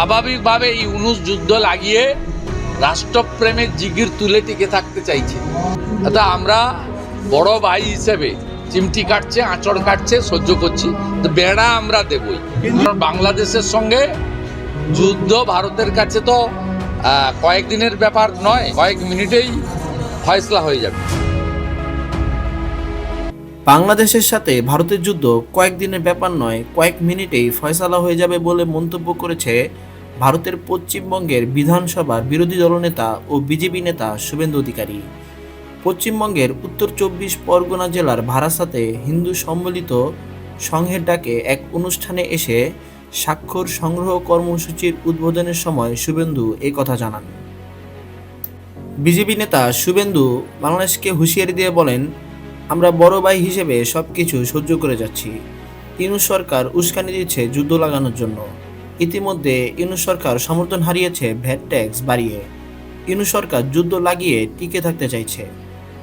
স্বাভাবিকভাবে এই উনুস যুদ্ধ লাগিয়ে রাষ্ট্রপ্রেমের জিগির তুলে টিকে থাকতে চাইছে। তা আমরা বড় ভাই হিসেবে চিমটি কাটছে, আঁচড় কাটছে, সহ্য করছি, তো বেড়া আমরা দেবই। বাংলাদেশের সঙ্গে যুদ্ধ ভারতের কাছে তো কয়েকদিনের ব্যাপার নয়, কয়েক মিনিটেই ফয়সলা হয়ে যাবে। বাংলাদেশের সাথে ভারতের যুদ্ধ কয়েকদিনের ব্যাপার নয়, কয়েক মিনিটেই ফয়সালা হয়ে যাবে বলে মন্তব্য করেছে ভারতের পশ্চিমবঙ্গের বিধানসভার বিরোধী দলনেতা ও বিজেপি নেতা শুভেন্দু অধিকারী। পশ্চিমবঙ্গের উত্তর চব্বিশ পরগনা জেলার ভারাসাতে হিন্দু সম্মিলিত সংঘের ডাকে এক অনুষ্ঠানে এসে স্বাক্ষর সংগ্রহ কর্মসূচির উদ্বোধনের সময় শুভেন্দু এই কথা জানান। বিজেপি নেতা শুভেন্দু বাংলাদেশকে হুঁশিয়ারি দিয়ে বলেন, আমরা বড় ভাই হিসেবে সব কিছু সহ্য করে যাচ্ছি। ইউনুস সরকার উস্কানি দিচ্ছে যুদ্ধ লাগানোর জন্য। ইতিমধ্যে ইউনুস সরকার সমর্থন হারিয়েছে ভ্যাট ট্যাক্স বাড়িয়ে। ইউনুস সরকার যুদ্ধ লাগিয়ে টিকে থাকতে চাইছে।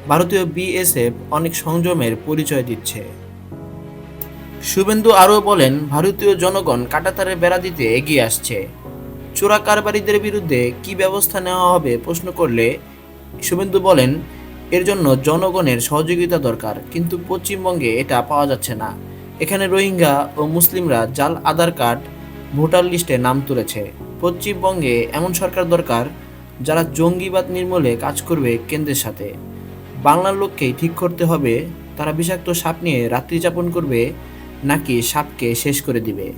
ভারতীয় বিএসএফ অনেক সংযমের পরিচয় দিচ্ছে। শুভেন্দু আরও বলেন, ভারতীয় জনগণ কাটাতারে বেড়া দিতে এগিয়ে আসছে। চোরা কারবারিদের বিরুদ্ধে কি ব্যবস্থা নেওয়া হবে প্রশ্ন করলে শুভেন্দু বলেন, এর জন্য জনগণের সহযোগিতা দরকার, কিন্তু পশ্চিমবঙ্গে এটা পাওয়া যাচ্ছে না। এখানে রোহিঙ্গা ও মুসলিমরা জাল, আধার কার্ড ভোটার লিস্টে নাম তুলেছে। পশ্চিমবঙ্গে এমন সরকার দরকার যারা জঙ্গিবাদ নির্মূলে কাজ করবে কেন্দ্রের সাথে। বাংলার লোককেই ঠিক করতে হবে, তারা বিষাক্ত সাপ নিয়ে রাত্রি যাপন করবে, নাকি সাপকে শেষ করে দিবে?